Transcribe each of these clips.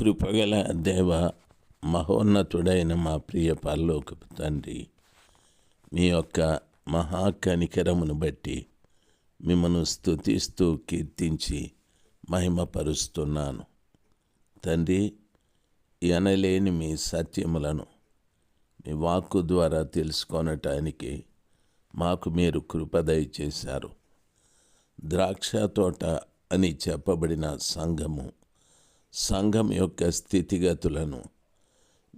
కృపగల దేవ మహోన్నతుడైన మా ప్రియ పరలోకపు తండ్రి మీ యొక్క మహాకనికరమును బట్టి మిమ్మను స్థుతిస్తూ కీర్తించి మహిమపరుస్తున్నాను. తండ్రి ఎనలేని మీ సత్యములను మీ వాక్కు ద్వారా తెలుసుకొనటానికి మాకు మీరు కృపదయ చేశారు ద్రాక్ష తోట అని చెప్పబడిన సంఘము సంఘం యొక్క స్థితిగతులను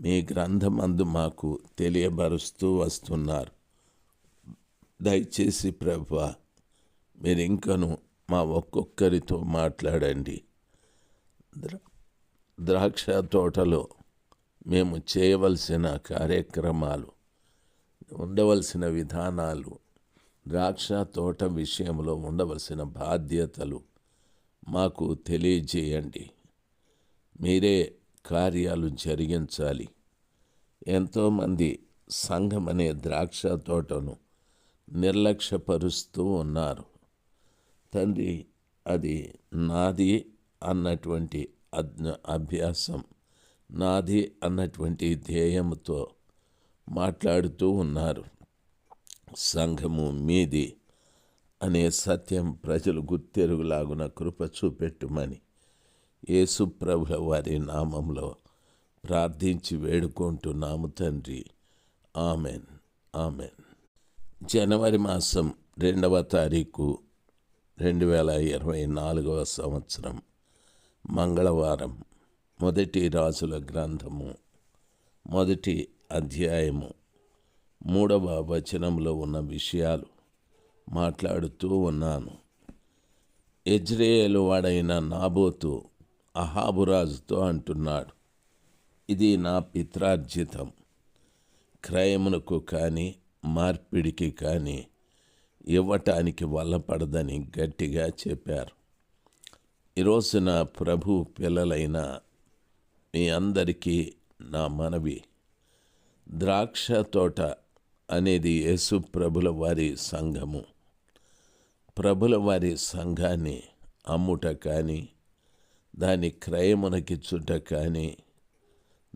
మీ గ్రంథమందు మాకు తెలియబరుస్తూ వస్తున్నారు. దయచేసి ప్రభు మీరు ఇంకను మా ఒక్కొక్కరితో మాట్లాడండి. ద్రాక్ష తోటలో మేము చేయవలసిన కార్యక్రమాలు ఉండవలసిన విధానాలు ద్రాక్ష తోట విషయంలో ఉండవలసిన బాధ్యతలు మాకు తెలియజేయండి. మీరే కార్యాలు జరిగించాలి. ఎంతోమంది సంఘం అనే ద్రాక్ష తోటను నిర్లక్ష్యపరుస్తూ ఉన్నారు. తండ్రి అది నాది అన్నటువంటి అజ్ఞ అభ్యాసం నాది అన్నటువంటి ధ్యేయంతో మాట్లాడుతూ ఉన్నారు. సంఘము మీది అనే సత్యం ప్రజలు గుర్తెరుగులాగున కృప చూపెట్టుమని యేసు ప్రభుల వారి నామంలో ప్రార్థించి వేడుకుంటున్నాము తండ్రి. ఆమెన్. ఆమెన్. జనవరి మాసం రెండవ తారీఖు రెండు వేల ఇరవై నాలుగవ సంవత్సరం మంగళవారం. మొదటి రాజుల గ్రంథము మొదటి అధ్యాయము మూడవ వచనంలో ఉన్న విషయాలు మాట్లాడుతూ ఉన్నాను. ఎజ్రేయలు వాడైన నాబోతు అహాబురాజుతో అంటున్నాడు ఇది నా పిత్రార్జితం. క్రయమునకు కానీ మార్పిడికి కానీ ఇవ్వటానికి వల్లపడదని గట్టిగా చెప్పారు. ఈరోజున ప్రభు పిల్లలైన మీ అందరికీ నా మనవి. ద్రాక్ష తోట అనేది యేసు ప్రభుల వారి సంఘము. ప్రభుల వారి సంఘాన్ని అమ్ముట కానీ దాని క్రయమునకిచ్చుట కానీ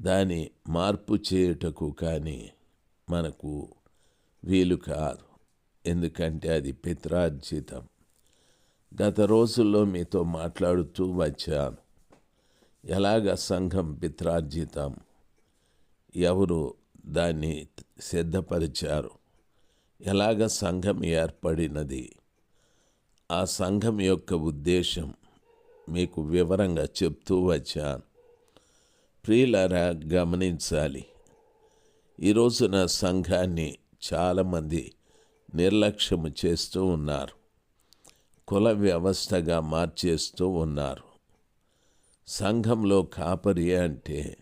దాని మార్పు చేయుటకు కానీ మనకు వీలు కాదు. ఎందుకంటే అది పిత్రార్జితం. గత రోజుల్లో మీతో మాట్లాడుతూ వచ్చాను. ఎలాగ సంఘం పిత్రార్జితం? ఎవరు దాన్ని సిద్ధపరిచారు? ఎలాగ సంఘం ఏర్పడినది? ఆ సంఘం యొక్క ఉద్దేశం మీకు వివరంగా చెప్తూ వచ్చాను. ప్రియులరా గమనించాలి. ఈరోజున సంఘాన్ని చాలామంది నిర్లక్ష్యము చేస్తూ ఉన్నారు. కుల వ్యవస్థగా మార్చేస్తూ ఉన్నారు. సంఘంలో కాపరి అంటే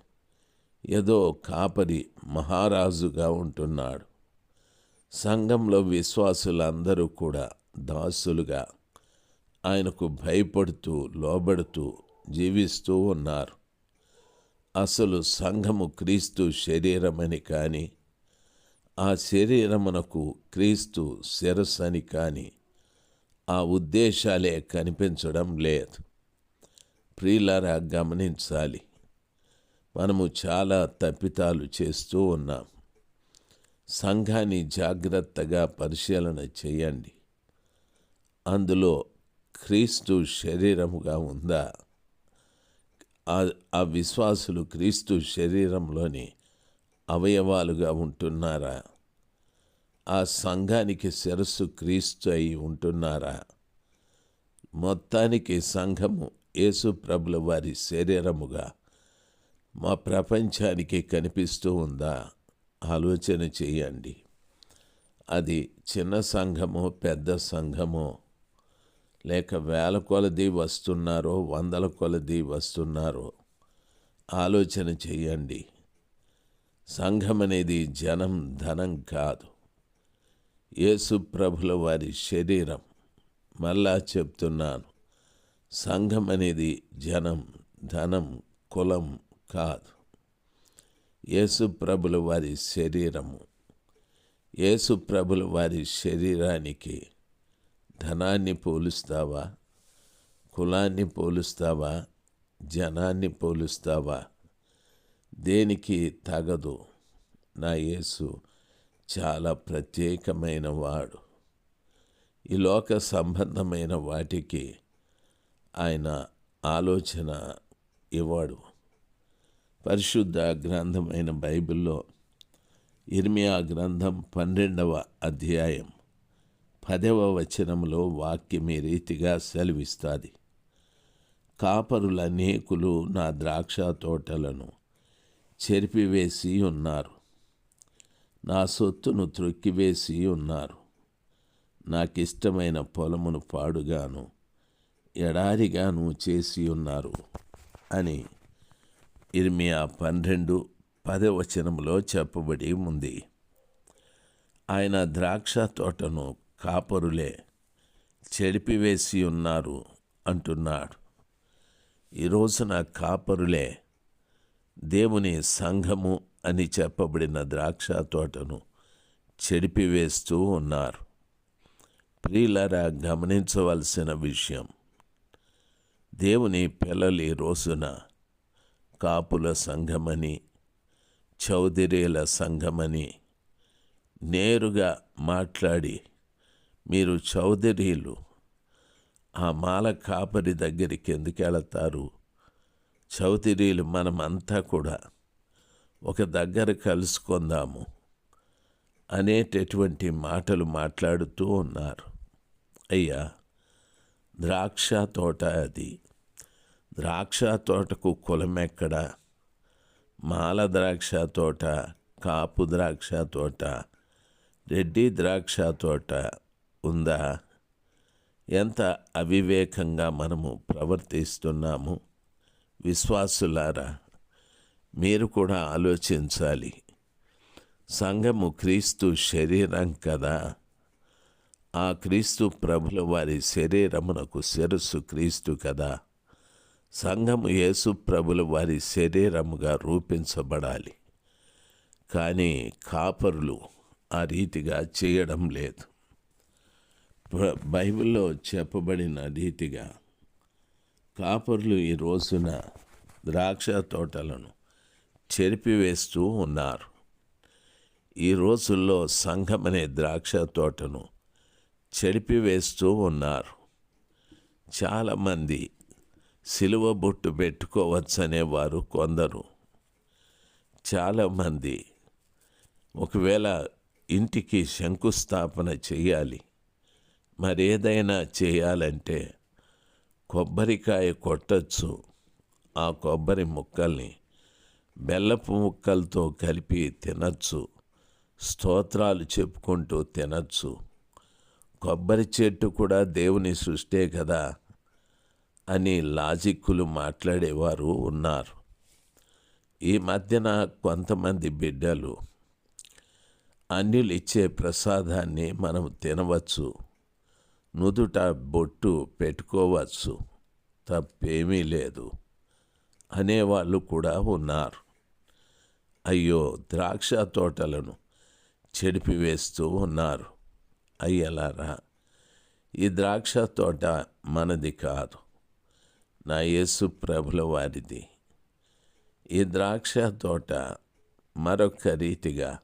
ఏదో కాపరి మహారాజుగా ఉంటున్నాడు. సంఘంలో విశ్వాసులందరూ కూడా దాసులుగా ఆయనకు భయపడుతూ లోబడుతూ జీవిస్తూ ఉన్నారు. అసలు సంఘము క్రీస్తు శరీరమని కానీ ఆ శరీరమునకు క్రీస్తు శిరస్సని కానీ ఆ ఉద్దేశాలే కనిపించడం లేదు. ప్రియులారా గమనించాలి. మనము చాలా తప్పితాలు చేస్తూ ఉన్నాం. సంఘాన్ని జాగ్రత్తగా పరిశీలన చేయండి. అందులో క్రీస్తు శరీరముగా ఉందా? ఆ విశ్వాసులు క్రీస్తు శరీరంలోని అవయవాలుగా ఉంటున్నారా? ఆ సంఘానికి శిరస్సు క్రీస్తు అయి ఉంటున్నారా? మొత్తానికి సంఘము యేసు ప్రభుల వారి శరీరముగా మా ప్రపంచానికి కనిపిస్తూ ఉందా? ఆలోచన చేయండి. అది చిన్న సంఘమో పెద్ద సంఘమో లేక వేల కొలది వస్తున్నారో వందల కొలది వస్తున్నారో ఆలోచన చేయండి సంఘం అనేది జనం ధనం కాదు. యేసు ప్రభుల వారి శరీరం. మళ్ళా చెప్తున్నాను సంఘం అనేది జనం ధనం కులం కాదు. యేసు ప్రభుల వారి శరీరము. యేసు ప్రభుల వారి శరీరానికి ధనాన్ని పోలుస్తావా? కులాన్ని పోలుస్తావా? జనాన్ని పోలుస్తావా? దేనికి తగదు? నా యేసు చాలా ప్రత్యేకమైన వాడు. ఈ లోక సంబంధమైన వాటికి ఆయన ఆలోచన ఇవ్వడు. పరిశుద్ధ గ్రంథమైన బైబిల్లో ఇర్మియా గ్రంథం పన్నెండవ అధ్యాయం పదవ వచనంలో వాక్యం ఈ రీతిగా సెలవిస్తుంది. కాపరులనేకులు నా ద్రాక్ష తోటలను చెరిపివేసి ఉన్నారు. నా సొత్తును త్రొక్కివేసి ఉన్నారు. నాకిష్టమైన పొలమును పాడుగాను ఎడారిగాను చేసి ఉన్నారు అని ఇర్మియా పన్నెండు పదవచనంలో చెప్పబడి ఉంది. ఆయన ద్రాక్ష తోటను కాపరులే చెడిపివేసి ఉన్నారు అంటున్నాడు. ఈ రోజున కాపరులే దేవుని సంఘము అని చెప్పబడిన ద్రాక్ష తోటను చెడిపివేస్తూ ఉన్నారు. ప్రియులరా గమనించవలసిన విషయం దేవుని పిల్లలు ఈ రోజున కాపుల సంఘమని చౌదరీల సంఘమని నేరుగా మాట్లాడి మీరు చౌదరీలు. ఆ మాల కాపరి దగ్గరికి ఎందుకు వెళతారు? చౌదరీలు మనమంతా కూడా ఒక దగ్గర కలుసుకుందాము అనేటటువంటి మాటలు మాట్లాడుతూ ఉన్నారు. అయ్యా ద్రాక్ష తోట అది. ద్రాక్ష తోటకు కులమెక్కడ మాల ద్రాక్ష తోట కాపు ద్రాక్ష తోట రెడ్డి ద్రాక్ష తోట ఉందా? ఎంత అవివేకంగా మనము ప్రవర్తిస్తున్నాము? విశ్వాసులారా మీరు కూడా ఆలోచించాలి. సంఘము క్రీస్తు శరీరం కదా. ఆ క్రీస్తు ప్రభుల వారి శరీరమునకు శిరస్సు క్రీస్తు కదా. సంఘము యేసు ప్రభుల వారి శరీరముగా రూపించబడాలి. కానీ కాపరులు ఆ రీతిగా చేయడం లేదు. బైబిల్లో చెప్పబడిన రీతిగా కాపరులు ఈ రోజున ద్రాక్ష తోటలను చెరిపివేస్తూ ఉన్నారు. ఈ రోజుల్లో సంఘమనే ద్రాక్ష తోటను చెరిపివేస్తూ ఉన్నారు. చాలామంది సిలువ బొట్టు పెట్టుకోవచ్చనేవారు కొందరు. చాలామంది ఒకవేళ ఇంటికి శంకుస్థాపన చేయాలి మరేదైనా చేయాలంటే కొబ్బరికాయ కొట్టచ్చు. ఆ కొబ్బరి ముక్కల్ని బెల్లపు ముక్కలతో కలిపి తినచ్చు. స్తోత్రాలు చెప్పుకుంటూ తినచ్చు. కొబ్బరి చెట్టు కూడా దేవుని సృష్టే కదా అని లాజిక్కులు మాట్లాడేవారు ఉన్నారు. ఈ మధ్యన కొంతమంది బిడ్డలు అన్యులు ఇచ్చే ప్రసాదాన్ని మనం తినవచ్చు. నుదుట బొట్టు పెట్టుకోవచ్చు. తప్పేమీ లేదు. అనేవాళ్ళు కూడా ఉన్నారు. అయ్యో ద్రాక్ష తోటలను చెడిపివేస్తూ ఉన్నారు. అయ్యలారా ఈ ద్రాక్ష తోట మనది కాదు. నా యేసు ప్రభుల వారిది. ఈ ద్రాక్ష తోట మరొక రీతిగా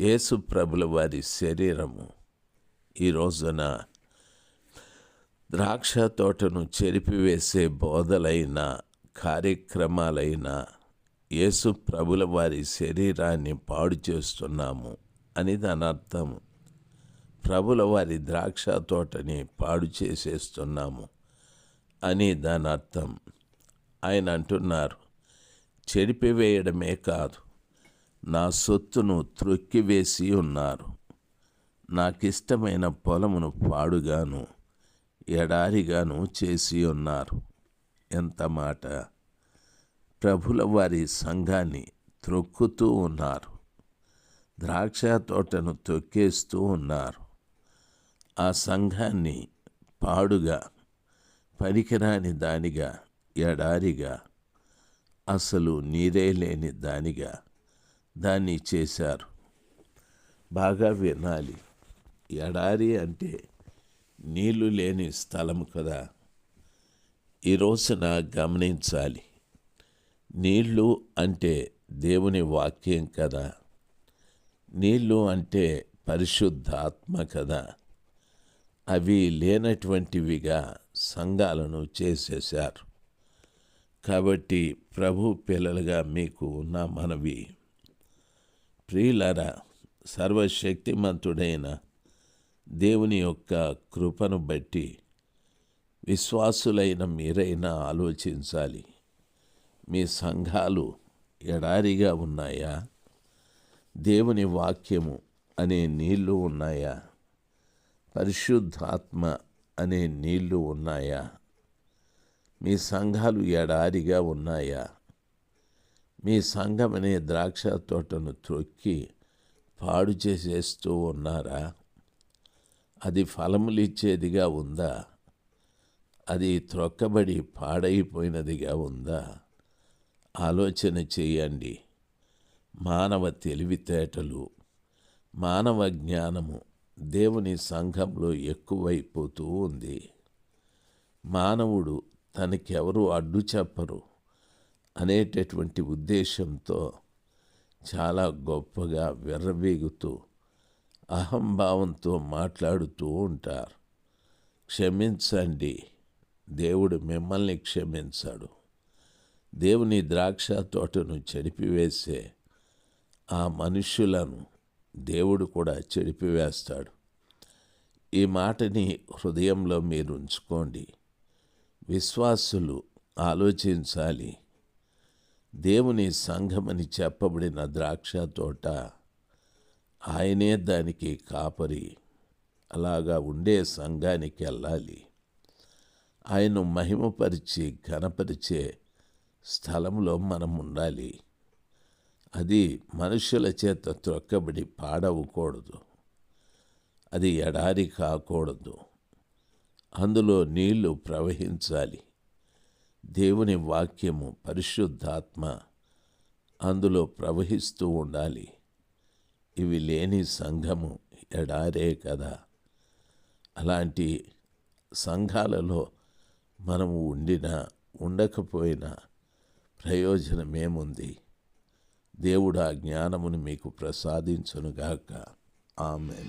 యేసు ప్రభుల వారి శరీరము. ఈ రోజున ద్రాక్ష తోటను చెరిపివేసే బోధలైన కార్యక్రమాలైన యేసు ప్రభుల వారి శరీరాన్ని పాడు చేస్తున్నాము అని దాని అర్థం. ప్రభుల వారి ద్రాక్ష తోటని పాడు చేసేస్తున్నాము అని దాని అర్థం. ఆయన అంటున్నారు చెడిపివేయడమే కాదు నా సొత్తును త్రొక్కివేసి ఉన్నారు. నాకిష్టమైన పొలమును పాడుగాను. ఎడారిగాను చేసి ఉన్నారు. ఎంత మాట? ప్రభుల వారి సంఘాన్ని త్రొక్కుతూ ఉన్నారు. ద్రాక్ష తోటను తొక్కేస్తూ ఉన్నారు. ఆ సంఘాన్ని పాడుగా పనికిరాని దానిగా ఎడారిగా అసలు నీరే లేని దానిగా దాన్ని చేశారు. బాగా వినాలి. ఎడారి అంటే నీళ్ళు లేని స్థలం కదా. ఈ రోజున గమనించాలి. నీళ్ళు అంటే దేవుని వాక్యం కదా. నీళ్ళు అంటే పరిశుద్ధాత్మ కదా. అవి లేనటువంటివిగా సంఘాలను చేసేశారు. కాబట్టి ప్రభు పిల్లలుగా మీకు ఉన్న మనవి. ప్రియులరా సర్వశక్తిమంతుడైన దేవుని యొక్క కృపను బట్టి విశ్వాసులైన మీరైనా ఆలోచించాలి. మీ సంఘాలు ఎడారిగా ఉన్నాయా? దేవుని వాక్యము అనే నీళ్ళు ఉన్నాయా? పరిశుద్ధాత్మ అనే నీళ్ళు ఉన్నాయా? మీ సంఘాలు ఎడారిగా ఉన్నాయా? మీ సంఘం అనే ద్రాక్ష తోటను త్రొక్కి పాడు చేసేస్తూ ఉన్నారా? అది ఫలములిచ్చేదిగా ఉందా? అది త్రొక్కబడి పాడైపోయినదిగా ఉందా? ఆలోచన చేయండి. మానవ తెలివితేటలు మానవ జ్ఞానము దేవుని సంఘంలో ఎక్కువైపోతూ ఉంది. మానవుడు తనకెవరు అడ్డు చెప్పరు అనేటటువంటి ఉద్దేశంతో చాలా గొప్పగా విర్రవీగుతూ అహంభావంతో మాట్లాడుతూ ఉంటారు. క్షమించండి దేవుడు మిమ్మల్ని క్షమించాడు. దేవుని ద్రాక్ష తోటను చెడిపివేసే ఆ మనుష్యులను దేవుడు కూడా చెడిపివేస్తాడు ఈ మాటని హృదయంలో మీరు ఉంచుకోండి. విశ్వాసులు ఆలోచించాలి. దేవుని సంఘమని చెప్పబడిన ద్రాక్ష తోట ఆయనే దానికి కాపరి. అలాగా ఉండే సంఘానికి వెళ్ళాలి. ఆయన మహిమపరిచి ఘనపరిచే స్థలంలో మనం ఉండాలి. అది మనుషుల చేత త్రొక్కబడి పాడవకూడదు. అది ఎడారి కాకూడదు. అందులో నీళ్ళు ప్రవహించాలి. దేవుని వాక్యము పరిశుద్ధాత్మ అందులో ప్రవహిస్తూ ఉండాలి. ఇవి లేని సంఘము ఎడారే కదా. అలాంటి సంఘాలలో మనము ఉండినా ఉండకపోయినా ప్రయోజనమేముంది? దేవుడు ఆ జ్ఞానమును మీకు ప్రసాదించునుగాక. ఆమెన్.